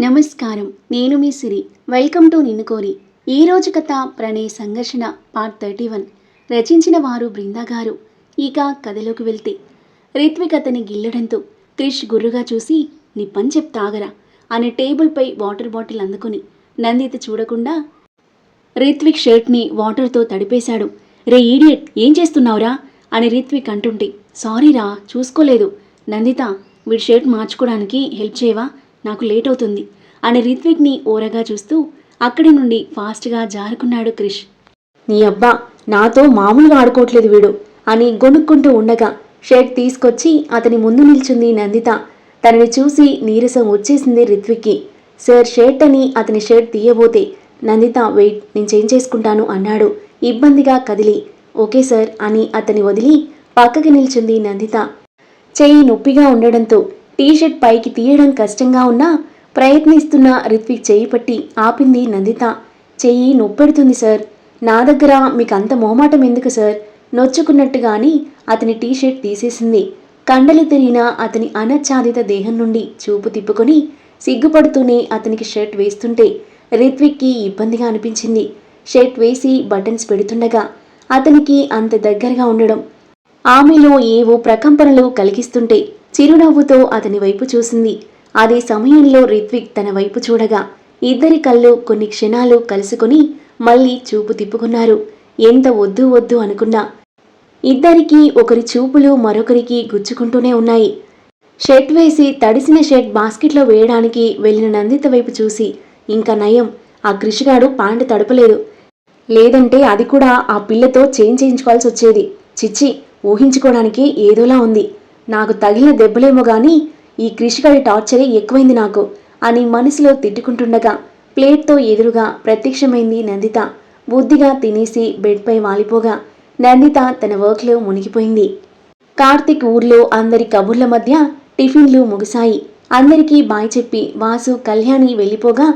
నమస్కారం. నేను మీ సిరి. Welcome to Ninnu Kori ఈరోజు ఈ రోజు కథ ప్రణయ్ సంఘర్షణ పార్ట్ థర్టీ వన్ రచించిన వారు బృందా గారు. ఇక కథలోకి వెళ్తే. రిత్విక్ అతని గిల్లడంతో క్రిష్ గుర్రుగా చూసి నీ పని చెప్తాగరా అని టేబుల్పై వాటర్ బాటిల్ అందుకుని నందిత చూడకుండా రిత్విక్ షర్ట్ని వాటర్తో తడిపేశాడు. రే ఈడియట్ ఏం చేస్తున్నావురా? అని రిత్విక్ అంటుంటే సారీరా చూసుకోలేదు. నందిత వీడి షర్ట్ మార్చుకోవడానికి హెల్ప్ చేయవా? నాకు లేట్ అవుతుంది అని రిత్విక్ని ఓరగా చూస్తూ అక్కడి నుండి ఫాస్ట్గా జారుకున్నాడు క్రిష్. నీ అబ్బా నాతో మామూలుగా ఆడుకోవట్లేదు వీడు అని గొనుక్కుంటూ ఉండగా షర్ట్ తీసుకొచ్చి అతని ముందు నిల్చుంది నందిత. తనని చూసి నీరసం వచ్చేసింది రిత్విక్కి. సార్ షర్ట్ అని అతని షర్ట్ తీయబోతే నందిత వెయిట్ నేను చేంజ్ చేసుకుంటాను అన్నాడు ఇబ్బందిగా కదిలి. ఓకే సార్ అని అతని వదిలి పక్కకి నిల్చుంది నందిత. చెయ్యి నొప్పిగా ఉండడంతో టీషర్ట్ పైకి తీయడం కష్టంగా ఉన్నా ప్రయత్నిస్తున్న రిత్విక్ చెయ్యి పట్టి ఆపింది నందిత. చెయ్యి నొప్పెడుతుంది సార్. నా దగ్గర మీకు అంత మొహమాటం ఎందుకు సార్? నొచ్చుకున్నట్టుగాని అతని టీషర్ట్ తీసేసింది. కండలు తిరిగిన అతని అనచ్ఛాదిత దేహం నుండి చూపు తిప్పుకొని సిగ్గుపడుతూనే అతనికి షర్ట్ వేస్తుంటే రిత్విక్కి ఇబ్బందిగా అనిపించింది. షర్ట్ వేసి బటన్స్ పెడుతుండగా అతనికి అంత దగ్గరగా ఉండడం. ఆమెలో ఏవో ప్రకంపనలు కలిగిస్తుంటే చిరునవ్వుతో అతని వైపు చూసింది. అదే సమయంలో రిత్విక్ తన వైపు చూడగా ఇద్దరి కళ్ళు కొన్ని క్షణాలు కలుసుకొని మళ్ళీ చూపు తిప్పుకున్నారు. ఎంత వద్దు వద్దు అనుకున్నా. ఇద్దరికీ ఒకరి చూపులు మరొకరికి గుచ్చుకుంటూనే ఉన్నాయి. షర్ట్ వేసి తడిసిన షర్ట్ బాస్కెట్లో వేయడానికి వెళ్ళిన నందిత వైపు చూసి ఇంకా నయం. ఆ కృషిగాడు పాండు తడపలేదు. లేదంటే అది కూడా ఆ పిల్లతో చేంజ్ చేయించుకోవాల్సి వచ్చేది. చిచ్చి ఊహించుకోవడానికి ఏదోలా ఉంది. నాకు తగిలిన దెబ్బలేమో గాని ఈ కృషిగాడి టార్చరే ఎక్కువైంది నాకు అని మనసులో తిట్టుకుంటుండగా ప్లేట్తో ఎదురుగా ప్రత్యక్షమైంది నందిత. బుద్ధిగా తినేసి బెడ్పై వాలిపోగా నందిత తన వర్క్లో మునిగిపోయింది. కార్తిక్ ఊర్లో అందరి కబుర్ల మధ్య టిఫిన్లు ముగిశాయి. అందరికీ బాయ్ చెప్పి వాసు కళ్యాణి వెళ్ళిపోగా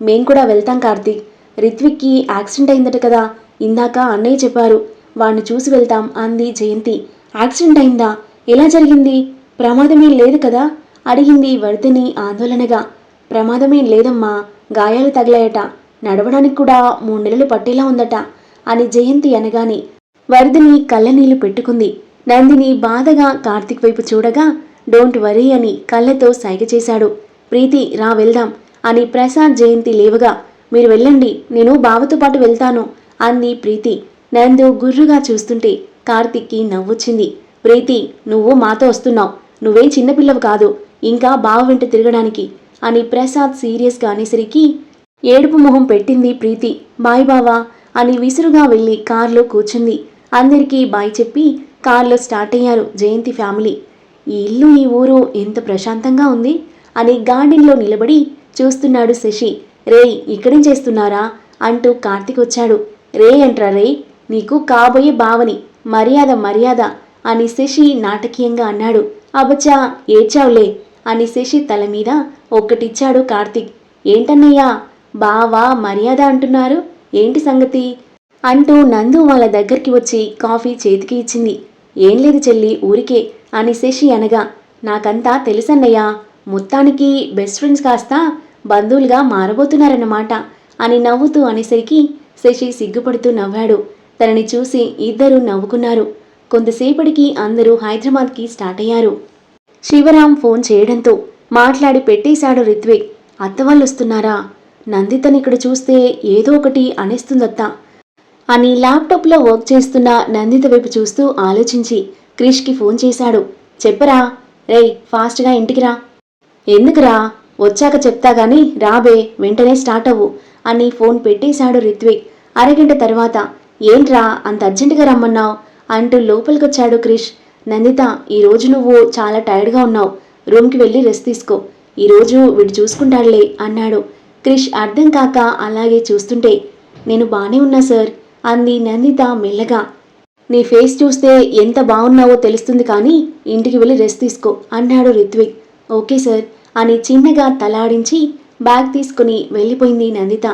మేం కూడా వెళ్తాం కార్తీక్. రిత్విక్కి యాక్సిడెంట్ అయిందట కదా ఇందాక అన్నయ్య చెప్పారు వాణ్ణి చూసి వెళ్తాం అంది జయంతి. యాక్సిడెంట్ అయిందా? ఎలా జరిగింది? ప్రమాదమేం లేదు కదా? అడిగింది వర్ధిని ఆందోళనగా. ప్రమాదమేం లేదమ్మా గాయాలు తగిలాయట. నడవడానికి కూడా మూడు నెలలు పట్టేలా ఉందట అని జయంతి అనగానే వర్ధిని కళ్ళనీళ్ళు పెట్టుకుంది. నందిని బాధగా కార్తిక్ వైపు చూడగా డోంట్ వరీ అని కళ్ళతో సైగ చేశాడు. ప్రీతి రా వెళ్దాం అని ప్రసాద్ జయంతి లేవగా మీరు వెళ్ళండి నేను బావతో పాటు వెళ్తాను అంది ప్రీతి. నందు గుర్రుగా చూస్తుంటే కార్తిక్కి నవ్వొచ్చింది. ప్రీతి నువ్వు మాతో వస్తున్నావు. నువ్వేం చిన్నపిల్లవు కాదు. ఇంకా బావ వెంట తిరగడానికి. అని ప్రసాద్ సీరియస్గా అనేసరికి ఏడుపు మొహం పెట్టింది ప్రీతి. బాయ్ బావా అని విసురుగా వెళ్ళి కారులో కూర్చుంది. అందరికీ బాయ్ చెప్పి కారులో స్టార్ట్ అయ్యారు జయంతి ఫ్యామిలీ. ఈ ఇల్లు ఈ ఊరు ఎంత ప్రశాంతంగా ఉంది? అని గార్డెన్లో నిలబడి చూస్తున్నాడు శశి. రేయ్ ఇక్కడేం చేస్తున్నారా? అంటూ కార్తీక్ వచ్చాడు. రే అంట్రా రేయ్ నీకు కాబోయే బావని. మర్యాద మర్యాద. అని శశి నాటకీయంగా అన్నాడు. అబచ్చా ఏడ్చావులే అని శశి తల మీద ఒక్కటిచ్చాడు కార్తీక్. ఏంటన్నయ్యా బావా మర్యాద అంటున్నారు? ఏంటి సంగతి? అంటూ నందు వాళ్ళ దగ్గరికి వచ్చి కాఫీ చేతికి ఇచ్చింది. ఏం లేదు చెల్లి ఊరికే అని శశి అనగా నాకంతా తెలుసన్నయ్యా మొత్తానికి బెస్ట్ ఫ్రెండ్స్ కాస్త బంధువులుగా మారబోతున్నారన్నమాట అని నవ్వుతూ అనేసరికి శశి సిగ్గుపడుతూ నవ్వాడు. తనని చూసి ఇద్దరూ నవ్వుకున్నారు. కొంతసేపటికి అందరూ హైదరాబాద్కి స్టార్ట్ అయ్యారు. శివరాం ఫోన్ చేయడంతో మాట్లాడి పెట్టేశాడు రిత్విక్. అత్తవాళ్ళొస్తున్నారా వస్తున్నారా నందితని ఇక్కడ చూస్తే ఏదో ఒకటి అనేస్తుందత్త. అని ల్యాప్టాప్లో వర్క్ చేస్తున్న నందిత వైపు చూస్తూ ఆలోచించి క్రిష్కి ఫోన్ చేశాడు. చెప్పరా? రేయ్ ఫాస్ట్గా ఇంటికిరా ఎందుకురా? వచ్చాక చెప్తా గాని రాబే వెంటనే స్టార్ట్ అవ్వు అని ఫోన్ పెట్టేశాడు రిత్విక్. అరగంట తర్వాత ఏంట్రా అంత అర్జెంటుగా రమ్మన్నావు? అంటూ లోపలికొచ్చాడు క్రిష్. నందిత ఈరోజు నువ్వు చాలా టైర్డ్గా ఉన్నావు. రూమ్కి వెళ్ళి రెస్ట్ తీసుకో. ఈరోజు వీడు చూసుకుంటాడులే అన్నాడు. క్రిష్ అర్థం కాక అలాగే చూస్తుంటే నేను బానే ఉన్నా సార్ అంది నందిత మెల్లగా. నీ ఫేస్ చూస్తే ఎంత బాగున్నావో తెలుస్తుంది కానీ ఇంటికి వెళ్ళి రెస్ట్ తీసుకో అన్నాడు రిత్విక్ ఓకే సార్ అని చిన్నగా తలాడించి బ్యాగ్ తీసుకుని వెళ్ళిపోయింది నందిత.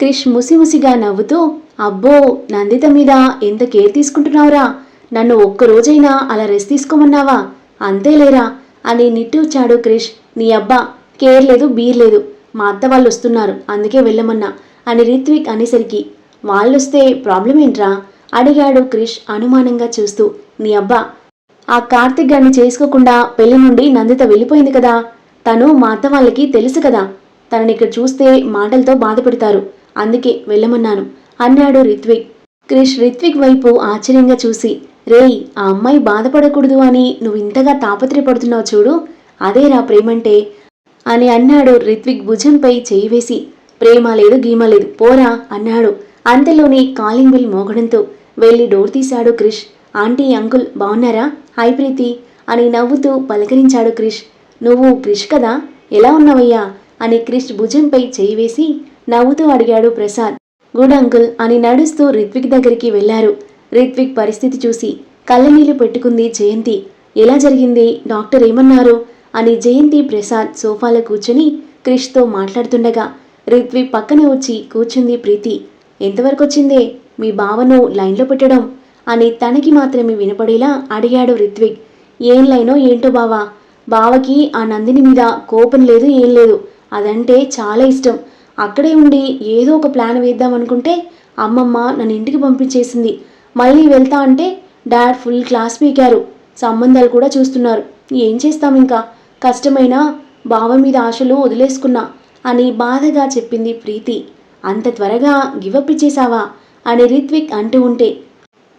క్రిష్ ముసిముసిగా నవ్వుతూ అబ్బో నందిత మీద ఎంత కేర్ తీసుకుంటున్నావురా? నన్ను ఒక్క రోజైనా అలా రెస్ట్ తీసుకోమన్నావా? అంతేలేరా అని నిట్టూర్చాడు క్రిష్. నీ అబ్బా కేర్ లేదు బీర్ లేదు. మా అత్త వాళ్ళు వస్తున్నారు అందుకే వెళ్ళమన్నా అని రిత్విక్ అనేసరికి. వాళ్ళొస్తే ప్రాబ్లం ఏంట్రా? అడిగాడు క్రిష్ అనుమానంగా చూస్తూ. నీ అబ్బా ఆ కార్తిక్ గారిని చేసుకోకుండా పెళ్ళి నుండి నందిత వెళ్ళిపోయింది కదా? తను మా అత్త వాళ్ళకి తెలుసు కదా? తనని ఇక్కడ చూస్తే మాటలతో బాధపెడతారు. అందుకే వెళ్ళమన్నాను. అన్నాడు రిత్విక్. క్రిష్ రిత్విక్ వైపు ఆశ్చర్యంగా చూసి రేయ్ ఆ అమ్మాయి బాధపడకూడదు అని నువ్వు ఇంతగా తాపత్రయపడుతున్నావు చూడు అదేరా ప్రేమంటే అని అన్నాడు రిత్విక్ భుజంపై చేయి వేసి. ప్రేమ లేదు గీమ లేదు పోరా అన్నాడు. అంతలోనే కాలింగ్ బిల్ మోగడంతో వెళ్ళి డోర్ తీశాడు క్రిష్. ఆంటీ అంకుల్ బాగున్నారా హాయ్ ప్రీతి అని నవ్వుతూ పలకరించాడు క్రిష్. నువ్వు క్రిష్ కదా? ఎలా ఉన్నావయ్యా? అని క్రిష్ భుజంపై చేయి వేసి నవ్వుతూ అడిగాడు ప్రసాద్. గుడ్ అంకుల్ అని నడుస్తూ రిత్విక్ దగ్గరికి వెళ్ళారు రిత్విక్ పరిస్థితి చూసి కళ్ళనీళ్ళు పెట్టుకుంది జయంతి. ఎలా జరిగింది? డాక్టర్ ఏమన్నారు? అని జయంతి ప్రసాద్ సోఫాలో కూర్చుని క్రిష్తో మాట్లాడుతుండగా రిత్విక్ పక్కన వచ్చి కూర్చుంది ప్రీతి. ఎంతవరకు వచ్చిందే మీ బావను లైన్లో పెట్టడం? అని తనకి మాత్రమే వినపడేలా అడిగాడు రిత్విక్. ఏం లైనో ఏంటో బావా? బావకి ఆ నందిని మీద కోపం లేదు ఏం లేదు. అదంటే చాలా ఇష్టం. అక్కడే ఉండి ఏదో ఒక ప్లాన్ వేద్దాం అనుకుంటే అమ్మమ్మ నన్ను ఇంటికి పంపించేసింది. మళ్ళీ వెళ్తా అంటే డాడ్ ఫుల్ క్లాస్ పీకారు. సంబంధాలు కూడా చూస్తున్నారు. ఏం చేస్తాం ఇంకా? కష్టమైనా బావ మీద ఆశలు వదిలేసుకున్నా అని బాధగా చెప్పింది ప్రీతి. అంత త్వరగా గివప్ ఇచ్చేశావా? అని రిత్విక్ అంటూ ఉంటే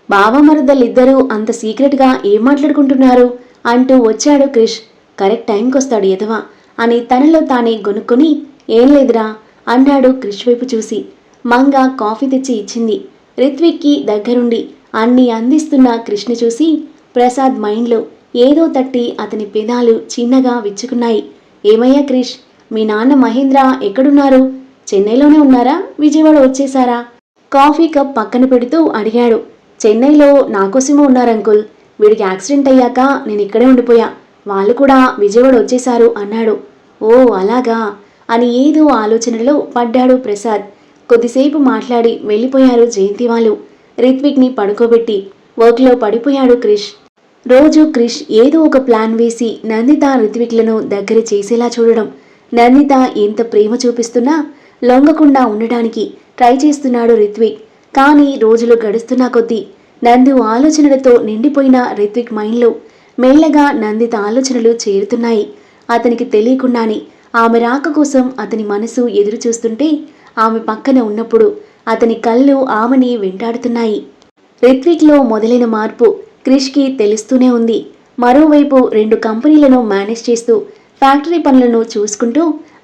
బావమరదలిద్దరూ అంత సీక్రెట్గా ఏం మాట్లాడుకుంటున్నారు? అంటూ వచ్చాడు క్రిష్. కరెక్ట్ టైంకి వస్తాడు ఎదవా అని తనలో తానే గొనుక్కొని ఏం లేదురా అన్నాడు క్రిష్ వైపు చూసి. మంగ కాఫీ తెచ్చి ఇచ్చింది. రిత్విక్కి దగ్గరుండి అన్ని అందిస్తున్న కృష్ణ చూసి ప్రసాద్ మైండ్లో ఏదో తట్టి అతని పెదాలు చిన్నగా విచ్చుకున్నాయి. ఏమయ్యా క్రిష్ మీ నాన్న మహేంద్ర ఎక్కడున్నారు? చెన్నైలోనే ఉన్నారా? విజయవాడ వచ్చేశారా? కాఫీ కప్ పక్కన పెడుతూ అడిగాడు. చెన్నైలో నాకోసమే ఉన్నారు అంకుల్. వీడికి యాక్సిడెంట్ అయ్యాక నేను ఇక్కడే ఉండిపోయా. వాళ్ళు కూడా విజయవాడ వచ్చేశారు అన్నాడు. ఓ అలాగా? అని ఏదో ఆలోచనలో పడ్డాడు ప్రసాద్. కొద్దిసేపు మాట్లాడి వెళ్ళిపోయారు జయంతి వాళ్ళు. రిత్విక్ని పడుకోబెట్టి వర్క్లో పడిపోయాడు క్రిష్. రోజు క్రిష్ ఏదో ఒక ప్లాన్ వేసి నందిత రిత్విక్లను దగ్గర చేసేలా చూడడం. నందిత ఎంత ప్రేమ చూపిస్తున్నా లొంగకుండా ఉండడానికి ట్రై చేస్తున్నాడు రిత్విక్. కానీ రోజులు గడుస్తున్నా కొద్దీ నందు ఆలోచనలతో నిండిపోయిన రిత్విక్ మైండ్లో మెల్లగా నందిత ఆలోచనలు చేరుతున్నాయి. అతనికి తెలియకుండానే ఆమె రాక కోసం అతని మనసు ఎదురు చూస్తుంటే ఆమె పక్కన ఉన్నప్పుడు అతని కళ్ళు ఆమెని వెంటాడుతున్నాయి. రిత్విక్లో మొదలైన మార్పు క్రిష్కి తెలుస్తూనే ఉంది. మరోవైపు రెండు కంపెనీలను మేనేజ్ చేస్తూ ఫ్యాక్టరీ పనులను చూసుకుంటూ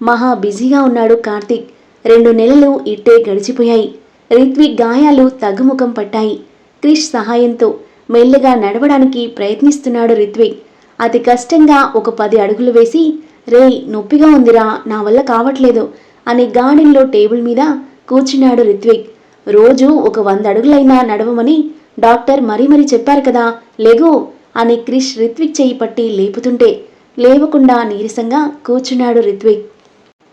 మహా బిజీగా ఉన్నాడు కార్తీక్. రెండు నెలలు ఇట్టే గడిచిపోయాయి. రిత్విక్ గాయాలు తగ్గుముఖం పట్టాయి. క్రిష్ సహాయంతో మెల్లగా నడవడానికి ప్రయత్నిస్తున్నాడు రిత్విక్ అతి కష్టంగా ఒక పది అడుగులు వేసి రేయ్ నొప్పిగా ఉందిరా నా వల్ల కావట్లేదు అని గార్డెన్లో టేబుల్ మీద కూర్చున్నాడు రిత్విక్. రోజు ఒక వంద అడుగులైనా నడవమని డాక్టర్ మరీ మరీ చెప్పారు కదా లెగు అని క్రిష్ రిత్విక్ చేయి పట్టి లేపుతుంటే లేవకుండా నీరసంగా కూర్చున్నాడు రిత్విక్.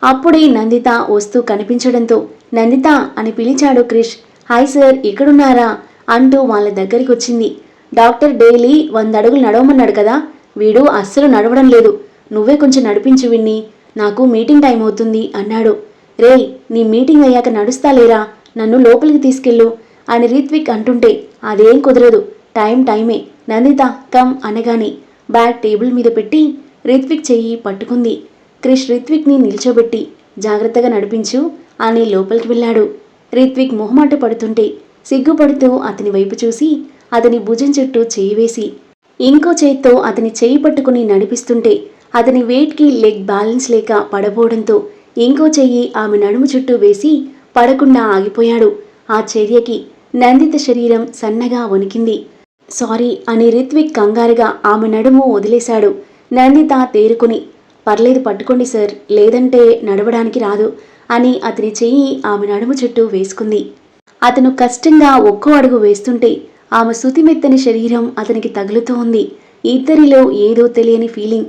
అప్పుడే నందిత వస్తూ కనిపించడంతో నందిత అని పిలిచాడు క్రిష్. Hi sir ఇక్కడున్నారా? అంటూ వాళ్ళ దగ్గరికి వచ్చింది డాక్టర్ డైలీ వంద అడుగులు నడవమన్నాడు కదా వీడు అస్సలు నడవడం లేదు. నువ్వే కొంచెం నడిపించు విన్ని. నాకు మీటింగ్ టైం అవుతుంది అన్నాడు. రేయ్ నీ మీటింగ్ అయ్యాక నడుస్తా లేరా? నన్ను లోపలికి తీసుకెళ్ళు అని రిత్విక్ అంటుంటే అదేం కుదరదు. టైం టైమే. నందిత కమ్ అనగానే బ్యాగ్ టేబుల్ మీద పెట్టి రిత్విక్ చెయ్యి పట్టుకుంది. క్రిష్ రిత్విక్ని నిల్చోబెట్టి జాగ్రత్తగా నడిపించు అని లోపలికి వెళ్ళాడు. రిత్విక్ మొహమాట పడుతుంటే సిగ్గుపడుతూ అతని వైపు చూసి అతని భుజం చుట్టూ చేయి వేసి ఇంకో చేత్తో అతని చేయి పట్టుకుని నడిపిస్తుంటే అతని వెయిట్కి లెగ్ బ్యాలెన్స్ లేక పడబోవడంతో ఇంకో చెయ్యి ఆమె నడుము చుట్టూ వేసి పడకుండా ఆగిపోయాడు. ఆ చర్యకి నందిత శరీరం సన్నగా వణికింది. సారీ అని రిత్విక్ కంగారుగా ఆమె నడుము వదిలేశాడు. నందిత తేరుకుని పర్లేదు పట్టుకోండి సార్ లేదంటే నడవడానికి రాదు అని అతని చెయ్యి ఆమె నడుము చుట్టూ వేసుకుంది. అతను కష్టంగా ఒక్కో అడుగు వేస్తుంటే ఆమె సుతిమెత్తని శరీరం అతనికి తగులుతూ ఉంది. ఇద్దరిలో ఏదో తెలియని ఫీలింగ్.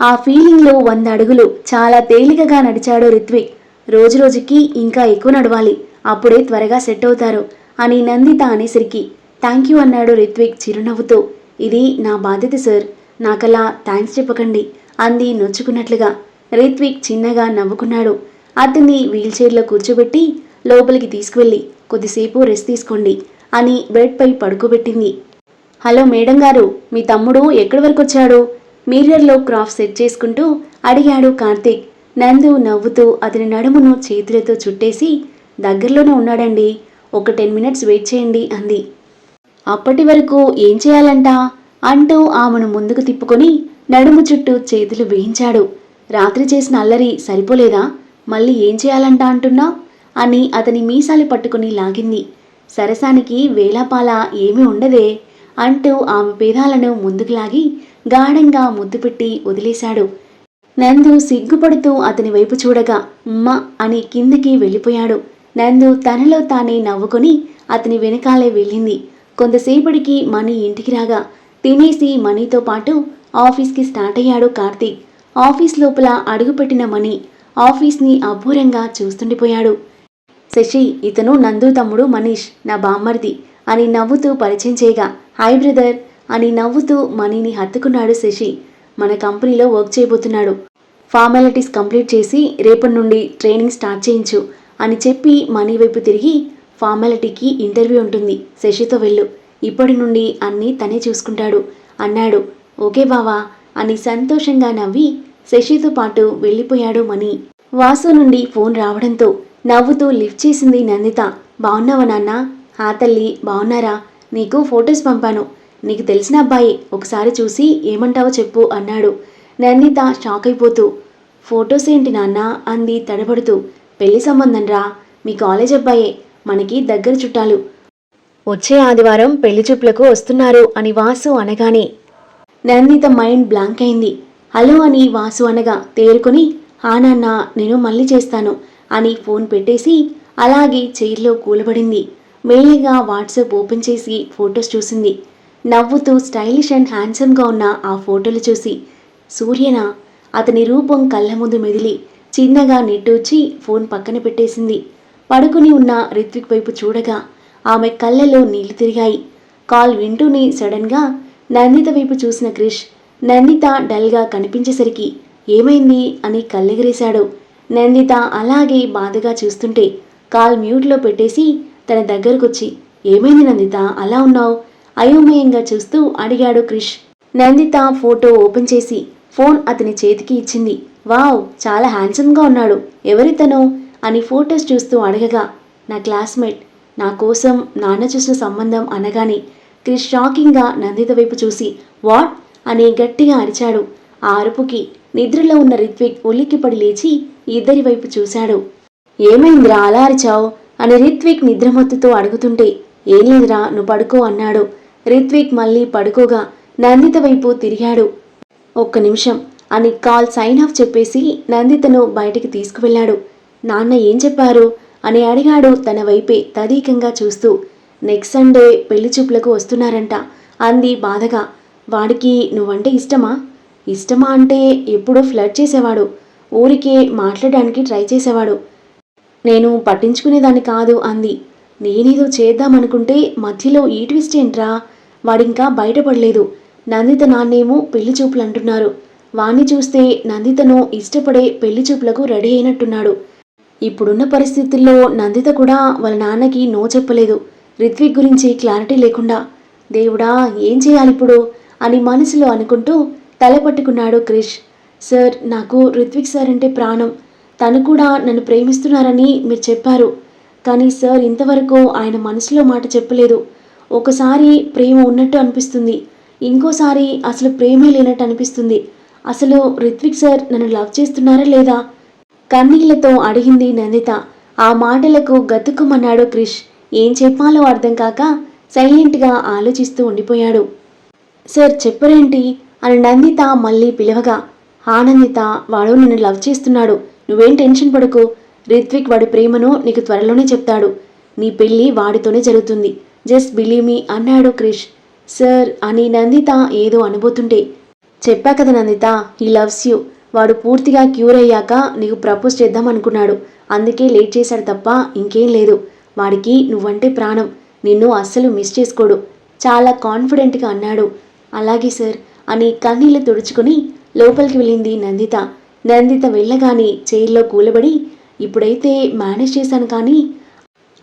ఆ ఫీలింగ్లో వంద అడుగులు చాలా తేలికగా నడిచాడు రిత్విక్ రోజురోజుకి ఇంకా ఎక్కువ నడవాలి. అప్పుడే త్వరగా సెట్ అవుతారు అని నందిత అనేసరికి. థ్యాంక్ యూ అన్నాడు రిత్విక్ చిరునవ్వుతో. ఇది నా బాధ్యత సార్. నాకలా థ్యాంక్స్ చెప్పకండి అంది నొచ్చుకున్నట్లుగా. రిత్విక్ చిన్నగా నవ్వుకున్నాడు. అతన్ని వీల్చైర్లో కూర్చోబెట్టి లోపలికి తీసుకువెళ్ళి కొద్దిసేపు రెస్ట్ తీసుకోండి అని బెడ్పై పడుకోబెట్టింది. హలో మేడం గారు మీ తమ్ముడు ఎక్కడి వరకు వచ్చాడు మిర్రర్లో క్రాఫ్ సెట్ చేసుకుంటూ అడిగాడు కార్తీక్. నందు నవ్వుతూ అతని నడుమును చేతులతో చుట్టేసి దగ్గరలోనే ఉన్నాడండి. ఒక టెన్ మినిట్స్ వెయిట్ చేయండి అంది. అప్పటి వరకు ఏం చేయాలంట? అంటూ ఆమెను ముందుకు తిప్పుకొని నడుము చుట్టూ చేతులు వేయించాడు. రాత్రి చేసిన అల్లరి సరిపోలేదా? మళ్ళీ ఏం చేయాలంట అంటున్నా? అని అతని మీసాలు పట్టుకుని లాగింది. సరసానికి వేలాపాల ఏమీ ఉండదే అంటూ ఆమె పేదాలను ముందుకు లాగి గాఢంగా ముద్దు పెట్టి వదిలేశాడు. నందు సిగ్గుపడుతూ అతని వైపు చూడగా ఉమ్మ అని కిందికి వెళ్ళిపోయాడు. నందు తనలో తానే నవ్వుకొని అతని వెనకాలే వెళ్ళింది. కొంతసేపటికి మణి ఇంటికి రాగా తినేసి మణితో పాటు ఆఫీస్కి స్టార్ట్ అయ్యాడు కార్తీక్ ఆఫీస్ లోపల అడుగుపెట్టిన మణి ఆఫీస్ని అబ్బూరంగా చూస్తుండిపోయాడు. శశి ఇతను నందు తమ్ముడు మనీష్ నా బామ్మర్ది అని నవ్వుతూ పరిచయం చేయగా హాయ్ బ్రదర్ అని నవ్వుతూ మనీని హత్తుకున్నాడు శశి. మన కంపెనీలో వర్క్ చేయబోతున్నాడు. ఫార్మాలిటీస్ కంప్లీట్ చేసి రేపటి నుండి ట్రైనింగ్ స్టార్ట్ చేయించు అని చెప్పి మనీ వైపు తిరిగి ఫార్మాలిటీకి ఇంటర్వ్యూ ఉంటుంది. శశితో వెళ్ళు. ఇప్పటి నుండి అన్నీ తనే చూసుకుంటాడు. అన్నాడు. ఓకే బావా అని సంతోషంగా నవ్వి శశితో పాటు వెళ్ళిపోయాడు మణి వాసు నుండి ఫోన్ రావడంతో నవ్వుతూ లిఫ్ట్ చేసింది నందిత. బాగున్నావా నాన్న? ఆ తల్లి బాగున్నారా నీకు ఫొటోస్ పంపాను. నీకు తెలిసిన అబ్బాయి ఒకసారి చూసి ఏమంటావో చెప్పు అన్నాడు. నందిత షాక్ అయిపోతూ ఫొటోస్ ఏంటి నాన్న? అంది తడబడుతూ. పెళ్ళి సంబంధం రా మీ కాలేజ్ అబ్బాయే మనకి దగ్గర చుట్టాలు. వచ్చే ఆదివారం పెళ్ళి చూపులకు వస్తున్నారు అని వాసు అనగానే. నందిత మైండ్ బ్లాంక్ అయింది. హలో అని వాసు అనగా తేరుకొని హా నాన్న నేను మళ్ళీ చేస్తాను అని ఫోన్ పెట్టేసి అలాగే చైర్లో కూలబడింది. మెల్లిగా వాట్సాప్ ఓపెన్ చేసి ఫొటోస్ చూసింది. నవ్వుతూ స్టైలిష్ అండ్ హ్యాండ్సమ్గా ఉన్న ఆ ఫోటోలు చూసి సూర్యన అతని రూపం కళ్ళ ముందు మెదిలి చిన్నగా నిట్టూచి ఫోన్ పక్కన పెట్టేసింది. పడుకుని ఉన్న రిత్విక్ వైపు చూడగా ఆమె కళ్ళలో నీళ్ళు తిరిగాయి. కాల్ వింటూనే సడన్గా నందిత వైపు చూసిన క్రిష్ నందిత డల్గా కనిపించేసరికి ఏమైంది అని కళ్ళెగిరేశాడు. నందిత అలాగే బాధగా చూస్తుంటే కాల్ మ్యూట్లో పెట్టేసి తన దగ్గరకొచ్చి ఏమైంది నందిత అలా ఉన్నావు? అయోమయంగా చూస్తూ అడిగాడు క్రిష్. నందిత ఫోటో ఓపెన్ చేసి ఫోన్ అతని చేతికి ఇచ్చింది. వావ్ చాలా హ్యాండ్సమ్గా ఉన్నాడు. ఎవరితను అని ఫోటోస్ చూస్తూ అడగగా నా క్లాస్మేట్. నా కోసం నాన్న చూసిన సంబంధం అనగానే. క్రిష్ షాకింగ్గా నందిత వైపు చూసి వాట్? అని గట్టిగా అరిచాడు. ఆ అరుపుకి నిద్రలో ఉన్న రిత్విక్ ఉలిక్కిపడి లేచి ఇద్దరి వైపు చూశాడు. ఏమైందిరా అలా అరిచావు? అని రిత్విక్ నిద్రమత్తుతో అడుగుతుంటే ఏం లేదురా నువ్వు పడుకో అన్నాడు. రిత్విక్ మళ్ళీ పడుకోగా నందిత వైపు తిరిగాడు. ఒక్క నిమిషం. అని కాల్ సైన్ ఆఫ్ చెప్పేసి నందితను బయటికి తీసుకువెళ్ళాడు. నాన్న ఏం చెప్పారు? అని అడిగాడు తన వైపే తదీకంగా చూస్తూ. నెక్స్ట్ సండే పెళ్ళి చూపులకు వస్తున్నారంట అంది బాధగా. వాడికి నువ్వంటే ఇష్టమా? ఇష్టమా అంటే ఎప్పుడో ఫ్లడ్ చేసేవాడు. ఊరికే మాట్లాడడానికి ట్రై చేసేవాడు. నేను పట్టించుకునేదాన్ని కాదు అంది. నేనేదో చేద్దామనుకుంటే మధ్యలో ఈ ట్విస్ట్ ఏంట్రా? వాడింకా బయటపడలేదు. నందిత నాన్నేమో పెళ్ళి చూపులు అంటున్నారు. వాణ్ణి చూస్తే నందితను ఇష్టపడే పెళ్ళి చూపులకు రెడీ అయినట్టున్నాడు. ఇప్పుడున్న పరిస్థితుల్లో నందిత కూడా వాళ్ళ నాన్నకి నో చెప్పలేదు. రిత్విక్ గురించి క్లారిటీ లేకుండా దేవుడా ఏం చేయాలిప్పుడు అని మనసులో అనుకుంటూ తల పట్టుకున్నాడు క్రిష్. సార్ నాకు రిత్విక్ సార్ అంటే ప్రాణం. తను కూడా నన్ను ప్రేమిస్తున్నారని మీరు చెప్పారు. కానీ సార్ ఇంతవరకు ఆయన మనసులో మాట చెప్పలేదు. ఒకసారి ప్రేమ ఉన్నట్టు అనిపిస్తుంది. ఇంకోసారి అసలు ప్రేమే లేనట్టు అనిపిస్తుంది. అసలు రిత్విక్ సార్ నన్ను లవ్ చేస్తున్నారా లేదా? కన్నీళ్ళతో అడిగింది నందిత. ఆ మాటలకు గతుక్కుమన్నాడు క్రిష్. ఏం చెప్పాలో అర్థం కాక సైలెంట్గా ఆలోచిస్తూ ఉండిపోయాడు. సార్ చెప్పరేంటి? అని నందిత మళ్ళీ పిలవగా. ఆనందిత వాడు నిన్ను లవ్ చేస్తున్నాడు. నువ్వేం టెన్షన్ పడకు. రిత్విక్ వాడి ప్రేమను నీకు త్వరలోనే చెప్తాడు. నీ పెళ్ళి వాడితోనే జరుగుతుంది. జస్ట్ బిలీవ్ మీ అన్నాడు క్రిష్. సార్ అని నందిత ఏదో అనుబోతుంటే చెప్పా కదా నందిత హీ లవ్స్ యూ. వాడు పూర్తిగా క్యూర్ అయ్యాక నీకు ప్రపోజ్ చేద్దాం అనుకున్నాడు. అందుకే లేట్ చేశాడు తప్ప ఇంకేం లేదు. వాడికి నువ్వంటే ప్రాణం. నిన్ను అస్సలు మిస్ చేసుకోడు. చాలా కాన్ఫిడెంట్గా అన్నాడు. అలాగే సార్ అని కన్నీళ్ళు తుడుచుకుని లోపలికి వెళ్ళింది నందిత. నందిత వెళ్ళగానే చైర్లో కూలబడి ఇప్పుడైతే మేనేజ్ చేశాను కానీ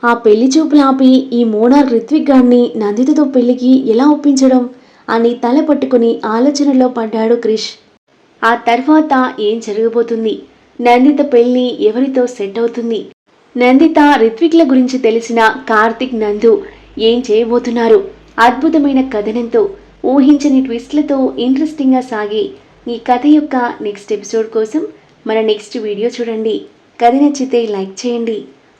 ఆ పెళ్ళి చూపులు ఆపి ఈ మోనార్ రిత్విక్ గాడిని నందితతో పెళ్ళికి ఎలా ఒప్పించడం అని తల పట్టుకుని ఆలోచనలో పడ్డాడు క్రిష్. ఆ తర్వాత ఏం జరగబోతుంది? నందిత పెళ్ళి ఎవరితో సెట్ అవుతుంది? నందిత రిత్విక్ల గురించి తెలిసిన కార్తిక్ నందు ఏం చేయబోతున్నారు? అద్భుతమైన కథనంతో ఊహించని ట్విస్ట్లతో ఇంట్రెస్టింగ్గా సాగి ఈ కథ యొక్క నెక్స్ట్ ఎపిసోడ్ కోసం మన నెక్స్ట్ వీడియో చూడండి. కథ నచ్చితే లైక్ చేయండి.